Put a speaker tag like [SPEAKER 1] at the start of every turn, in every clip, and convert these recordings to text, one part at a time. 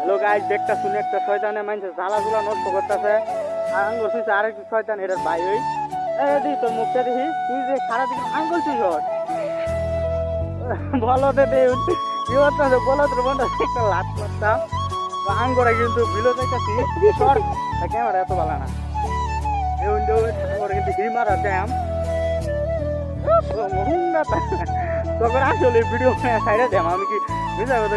[SPEAKER 1] Hello guys দেখটা শুনে একটা শয়তানে মানছে জ্বালা গুলা নষ্ট করতেছে। আঙ্গুল শুনছে আরেক শয়তান, এটার ভাই ওই। এই দি তোর মুখটা দেখি। তুই যে সারাদিন আঙ্গুল হর বলতে দে কি করতেছে বলতে বন্ধ একটা লাত মারতাম। তো আঙ্গুরে কিন্তু বিলো দেখতেছি। সর ক্যামেরা এত ভালো না। কিন্তু হিল মারা জ্যাম মুহুঙ্গা তখন আসলে ভিডিও সাইডে দেম আমি কি বুঝা কথা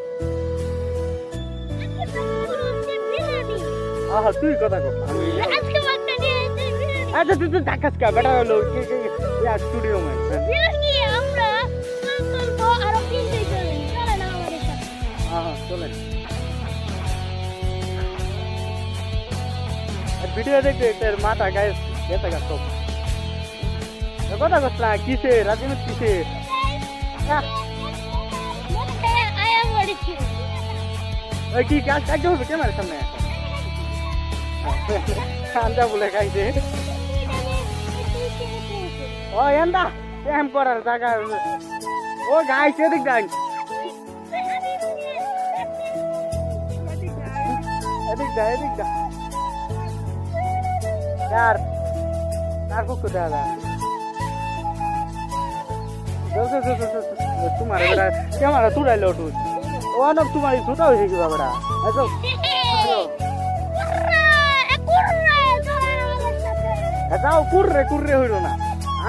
[SPEAKER 1] আহা তুই কথা কর। আচ্ছা তুই তুই দেখাস কা? বেটা হলো স্টুডিও চলে ভিডিও দেখতে তোর মাথা গায়ে গেছে গা সব কথা কস না কিসে রাজিমের কিসে কি কাজ কাজ হবে ক্যামেরার সামনে। আন্দা বলে খাইছে। ও, এন্দা প্রেম করার জায়গা ও, গাইস, এদিক যাই এদিক যা এদিক যা আর আর কুকু দাদা তোমার তোমার তুড়াইলো টুট ও তোমার ছুটাও শিখবা বেড়া যাও কুররে কুররে হইল না।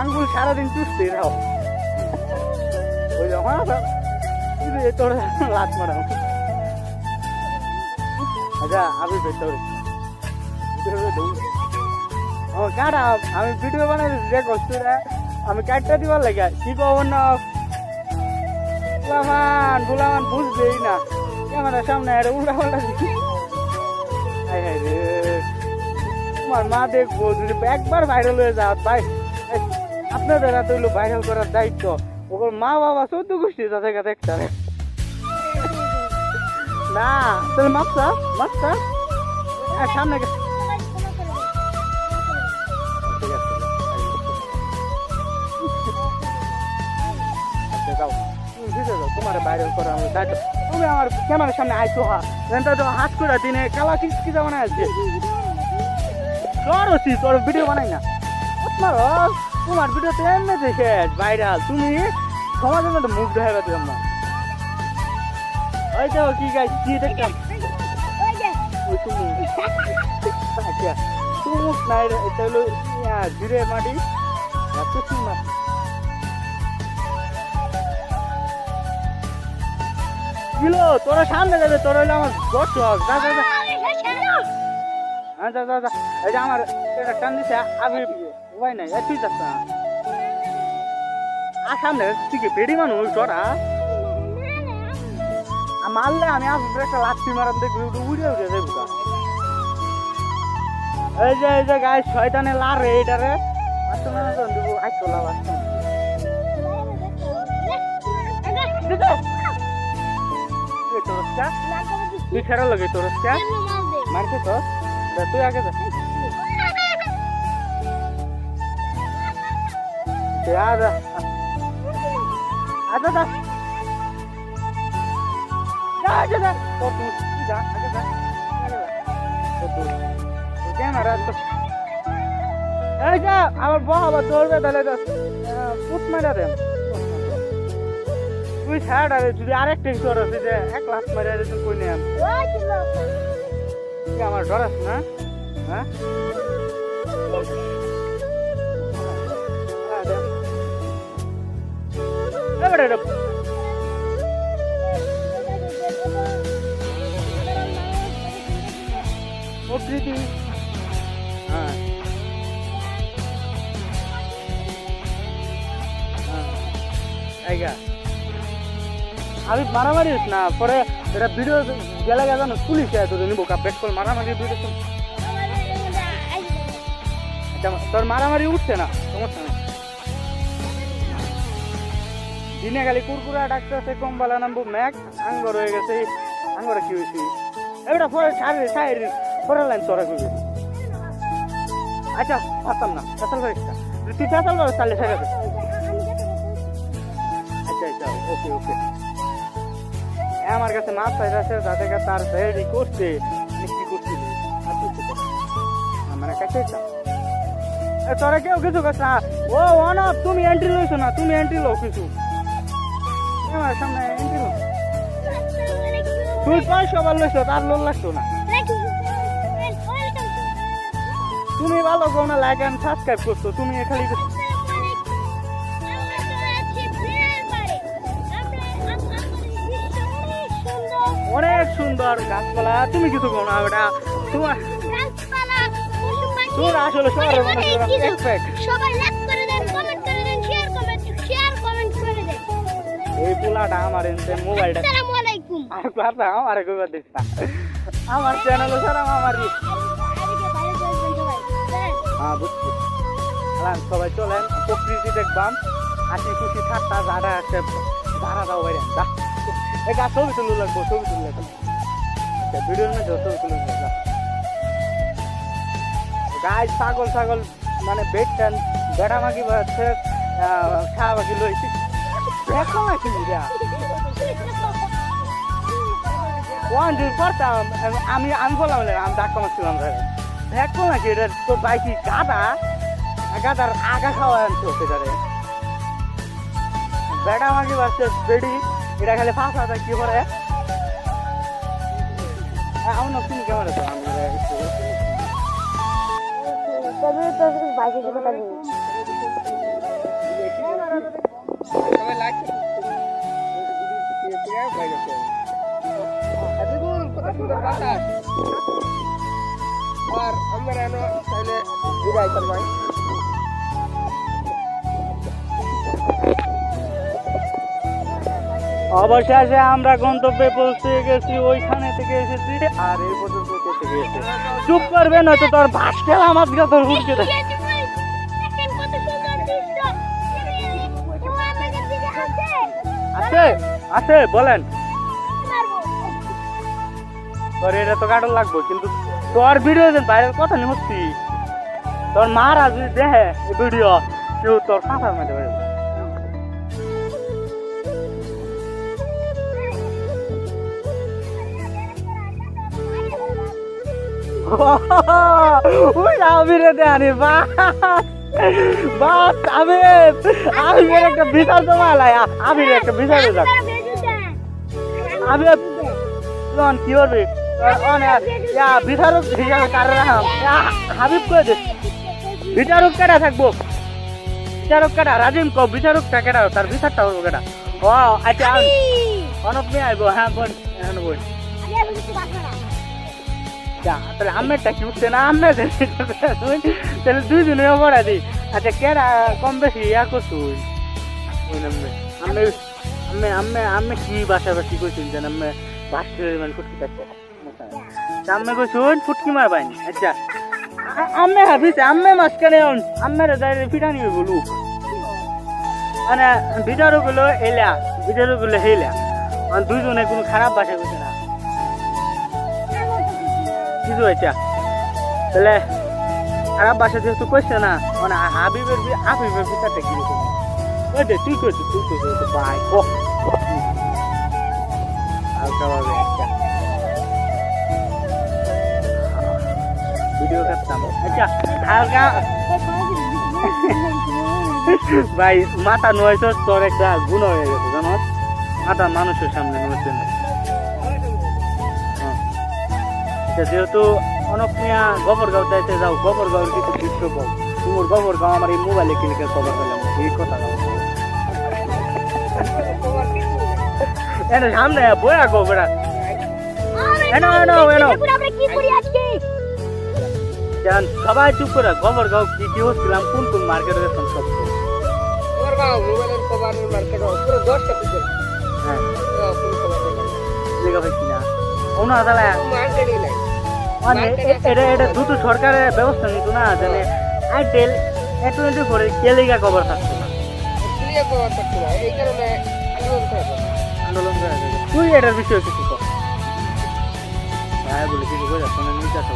[SPEAKER 1] আঙ্গুল সারাদিন চুষতে যাও ওই তোর লাত মারা আচ্ছা আমি ভেতরে ও কাটা আমি ভিডিও বানাই যে করছি আমি কাটটা দিবার লাগে, কি কব না? বুলামান বুলামান বুঝবেই না। ক্যামেরার সামনে আরে উল্টা পাল্টা হাই হাই রে। তোমার মা দেখব যদি একবার ভাইরাল হয়ে যাও ভাই আপনাদের এত হইল ভাইরাল করার দায়িত্ব। ওর মা বাবা চোদ্দ গোষ্ঠী তাদের কাছে একটা। না তাহলে মাপসা মাপসা হ্যাঁ, সামনে আছে, তোমার ভাইরাল করা আমি দায়িত্ব। তুমি আমার ক্যামেরার সামনে আইছো হা। তো হাত করে দিনে কালা কি কি যাব না করছি তোর ভিডিও বানাই না। তোমার তোমার ভিডিও তো এমনি দেখে ভাইরাল তুমি সমাজের মধ্যে মুখ দেখা পেতে না ওই তো, কি গাছ কি দেখতাম? তোরা সামনে যাবে, তোরা আমার দশ হ্যাঁ যা যা এই যে আমার এটা টান দিছে আমি উপায় নাই। এই তুই যাস না। আর সামনে তুই কি বেড়ি মানুষ তোরা আর মারলে আমি আসব একটা লাঠি মারান দেখবি উড়ে উড়ে যাব। এই যে এই যে গায়ে শয়তানে লারে এইটারে আসতো না তো দেবো আই তোলা আসতো তুই ফেরা লাগে তোরসটা মারছে তো তুই আগে যা তুই আ যা আচ্ছা যা আগে যা তো তুই যা, আগে যা। তো তুই ক্যামেরা তো এই যা, আমার বহ আবার দৌড়বে, তাহলে পুট মারা দেন তুই ছাড়, আরে যদি আরেকটা কিছু আছে যে, এক লাখ মারা কই কি আমার ডর আছে না? হ্যাঁ? হ্যাঁ, হ্যাঁ। আমি মারামারি না পরে এটা ভিডিও গেলে গেছে না পুলিশে এত নিব কাপেট করে মারামারি ভিডিও আচ্ছা, তোর মারামারি উঠছে না? সমস্যা নেই। দিনে খালি কুরকুরা ডাকতেছে কম্বালা নামবো ম্যাক আঙ্গর হয়ে গেছে। আঙ্গরে কি হয়েছে? এবার পরে ছাড়ে ছাড়ে পরে লাইন চড়া করবে। আচ্ছা পারতাম না। করিস না। তুই করিস তাহলে ছেড়ে দে আচ্ছা আচ্ছা ওকে ওকে। আমার কাছে মাছ পাইছে আছে যাতে তার রেডি করছে আমি কি করছি আর কিছু কর। আমার কাছে এটা। এ, তোরা কেউ কিছু করছ না। ও অনব তুমি এন্ট্রি লইছো না তুমি এন্ট্রি লও কিছু। আমার সামনে এন্ট্রি তুই পয়সা বার লইছো তার লোন লাগতো না। তুমি ভালো কো না লাইক এন্ড সাবস্ক্রাইব করছ তুমি খালি অনেক সুন্দর গাছপালা। তুমি কিছু কো না ওটা তোমার তোর আসলে শহরের মানুষেরা
[SPEAKER 2] সবাই লাইক করে দেন কমেন্ট করে দেন শেয়ার কমেন্ট শেয়ার কমেন্ট করে দেন।
[SPEAKER 1] এই পোলাটা আমার এনতে মোবাইলটা
[SPEAKER 2] আসসালামু আলাইকুম।
[SPEAKER 1] আর কথা আমার না। আমার চ্যানেল ছাড়া আমার
[SPEAKER 2] হ্যাঁ
[SPEAKER 1] বুঝছি। আলাম সবাই চলেন প্রকৃতি দেখবাম। হাসি খুশি ঠাট্টা যারা আছে। যারা দাও বাইরে যা। এই গা ছবি তুলে লাগবো ছবি তুলে লাগবো। ভিডিওর মধ্যে ছবি তুলে লাগবো গাছ ছাগল ছাগল মানে বেড টেন বেড়া মাগি বাচ্ছে খাওয়া বাকি লইছি। দেখো না কি ওয়ান দুই পড়তাম আমি আমি বললাম না, আমি ডাক্তার মারছিলাম দেখো নাকি এটা তোর বাইকি গাদা গাদার আগা খাওয়া আনছো সেটারে বেড়া মাগি বাসছে বেডি। এটা খালি ফাঁস আছে কি করে? আমার তুমি কেমন আছো?
[SPEAKER 3] আর আমরা তাহলে বিদায় করবাই
[SPEAKER 1] অবশেষে আমরা গন্তব্যে পৌঁছে গেছি, ওইখানে থেকে এসেছি, আর এই পর্যন্ত গেছে। চুপ করবে নয়তো তোর ভাস আমার দিকে তোর
[SPEAKER 2] হাসে
[SPEAKER 1] আছে আছে, বলেন। তোর এটা তো কাটল লাগবো, কিন্তু তোর ভিডিও বাইরের কথা নি হচ্ছি তোর মারা যদি দেখে ভিডিও কেউ তোর ফাঁসার মাঝে ওই আমিরে দেয়ানি বা বাস আমি আমির একটা বিশাল জমালাই আমির একটা বিশাল যাক আমি লন কি করবি? বিচারক হিসাবে কারে রাখাম হাবিব করে দে? বিচারক কেডা থাকব? বিচারক কেডা? রাজিম কো বিচারকটা কেডা? তার বিচারটা হব কেডা? ও আচ্ছা অনক নিয়ে আইবো হ্যাঁ বোন এখন বোন তাহলে আমেরটা কি উঠছে না আমে তাহলে দুইজনে পড়া দিই আচ্ছা কেডা কম বেশি ইয়া করছু ওই? নামে। আমি আমি আমি আমি কি বাসা বাসি কইছেন জান আমি বাসে মানে ফুটকি থাকছে আমি কইছুন ফুটকি মার বাইনি আচ্ছা আমি ভাবিস আমি মাঝখানে আমি যাই পিটানি বলু। মানে ভিতরও গুলো এলা ভিতরও গুলো হেলা দুইজনে কোনো খারাপ বাসা কিছু হয়েছে। তাহলে খারাপ বাসা যেহেতু কইছে না মানে হাবিবের হাবিবের তুই তুই ভাই ভিডিও আচ্ছা হালকা। ভাই, মাথা নয়েছে তোর একটা গুণ হয়ে গেছে জানো মাথা মানুষের সামনে নয়েছে না। যেহেতু অনেক মিয়া গোবরগাঁও যাইতে যাও গোবরগাঁওর কিছু দৃশ্য পাও তোমার গোবরগাঁও আমার এই মোবাইলে ক্লিকে খবর পেলাম এই কথা এনে সামনে বয়া গো বেড়া। এনো, এনো, এনো। জান সবাই চুপ করে গোবরগাঁও কি কি হচ্ছিলাম কোন কোন মার্কেটে গেছিলাম সব
[SPEAKER 3] তোমার গাঁও মোবাইলের কভারের মার্কেট পুরো দশটা পিছনে
[SPEAKER 1] হ্যাঁ। লেখা না অন্য তাহলে
[SPEAKER 3] মার্কেটই
[SPEAKER 1] মানে এটা এটা দ্রুত সরকারের ব্যবস্থা নিত না জানে আইটেল এ টোয়েন্টি ফোরে কে লেগা থাকতো না।
[SPEAKER 3] ক্লিয়ার করা থাকতো না এই কারণে আন্দোলন করে
[SPEAKER 1] আন্দোলন করে তুই এটার বিষয়ে কিছু কর। ভাই বলে কিছু করে যাচ্ছে না নিতে আসো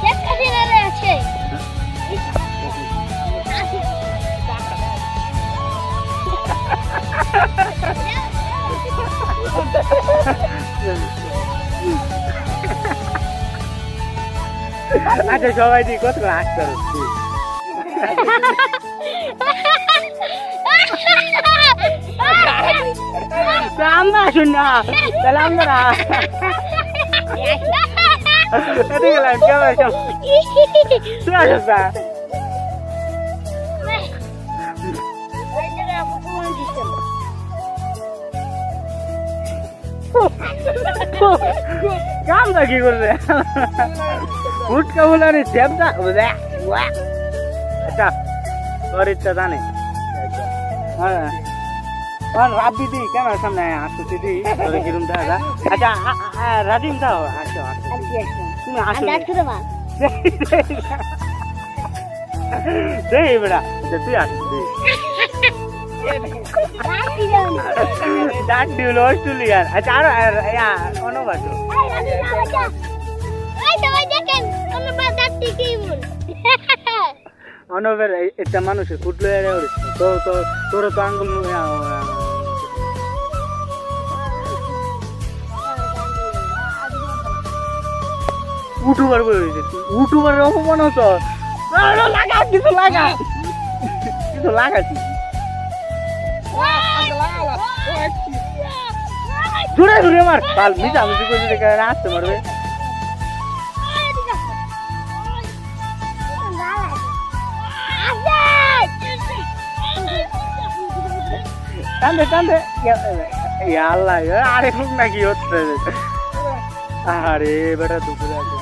[SPEAKER 2] শেখ হাসিনারে আছে
[SPEAKER 1] আচ্ছা সবাই দিয়ে কত করে আসতে হচ্ছে আমরা আসুন না তাহলে আমরা এদিকে গেলাম কেমন আছো তুই আসিস না কামটা কি করবে? ফুটকা বলারে চ্যাপটা আচ্ছা তোর ইচ্ছা জানে। হ্যাঁ। রাত দিদি ক্যামেরার সামনে আসো দিদি তোরে কিরম দেখা যা আচ্ছা রাজিম দাও আসো তুমি আসো দেই বেড়া। আচ্ছা, তুই আসো দিল অস্ট্রেলিয়ান আচ্ছা আর আর ইয়া অন্য বাসো অনবের একটা মানুষের উড়েছে তো তোর তো আঙ্গুল উঠুবার বলে উঠুবার অপমান হতো লাগা কিছু লাগা কিছু জোরে জোরে মার কাল মিজা মিজি করে দেখে আসতে পারবে টানতে টানতে আল্লাহ আরে খুব নাকি হচ্ছে আরে বেটা দুপুরে